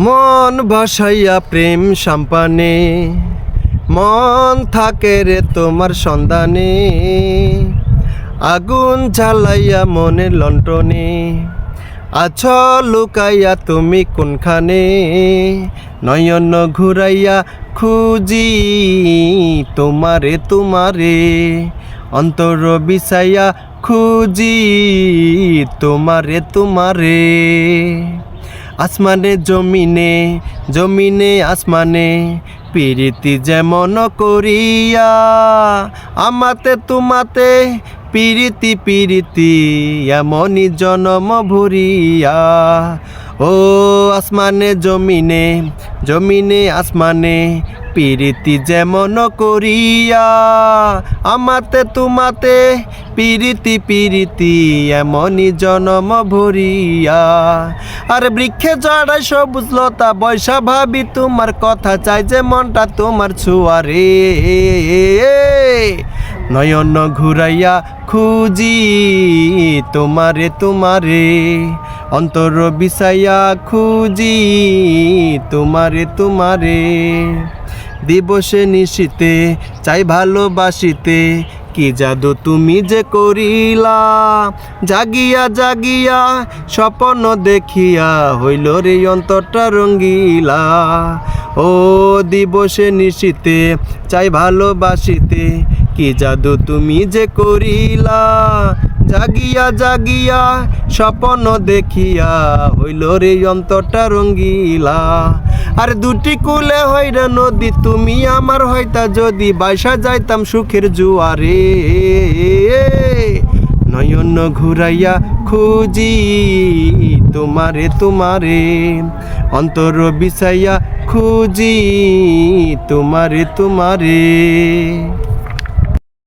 মন ভাসাইয়া প্রেম সাম্পানে, মন থাকে রে তোমার সন্ধানে, আগুন জ্বালাইয়া মনের লন্টনে আছ লুকাইয়া তুমি কোনখানে, নয়ন ঘুরাইয়া খুঁজি তোমারে তোমারে, অন্তর বিছাইয়া খুঁজি তোমারে তোমারে। আসমানে জমিনে জমিনে আসমানে পিরিতি যেমন করিয়া আমাতে তোমাতে পিরিতি পিরিতি এমনই জনম ভরিয়া। ও আসমানে, জমিনে জমিনে আসমানে, পিরিতি যেমন করিয়া, আমাতে তুমাতে পিরিতি পিরিতি এমনই জনম ভরিয়া। আর বৃক্ষে জড়াই সবুজ লতা, বৈশা ভাবি তোমার কথা চাই যে মনটা তোমার ছুয়ারে। নয়ন ঘুরাইয়া খুঁজি তোমারে তোমারে। অন্তর বিছাইয়া খুঁজি তোমারে তোমারে। দিবসে নিশিতে, চাই ভালোবাসিতে। কি জাদু তুমি যে করিলা? জাগিয়া জাগিয়া স্বপ্ন দেখিয়া হইল রে অন্তরটা রঙ্গিলা। ও দিবসে নিশিতে, চাই ভালোবাসিতে। কি জাদু তুমি যে করিলা? জাগিয়া জাগিয়া স্বপ্ন দেখিয়া হইল রে অন্তরটা রঙ্গিলা। আর দুটি কুলে হইরা নদী, তুমি আমার হইতা যদি বাইসা যাইতাম সুখের জুয়ারে। নয়ন ঘুরাইয়া খুঁজি তোমারে তোমারে। অন্তর বিছাইয়া খুঁজি তোমারে তোমারে।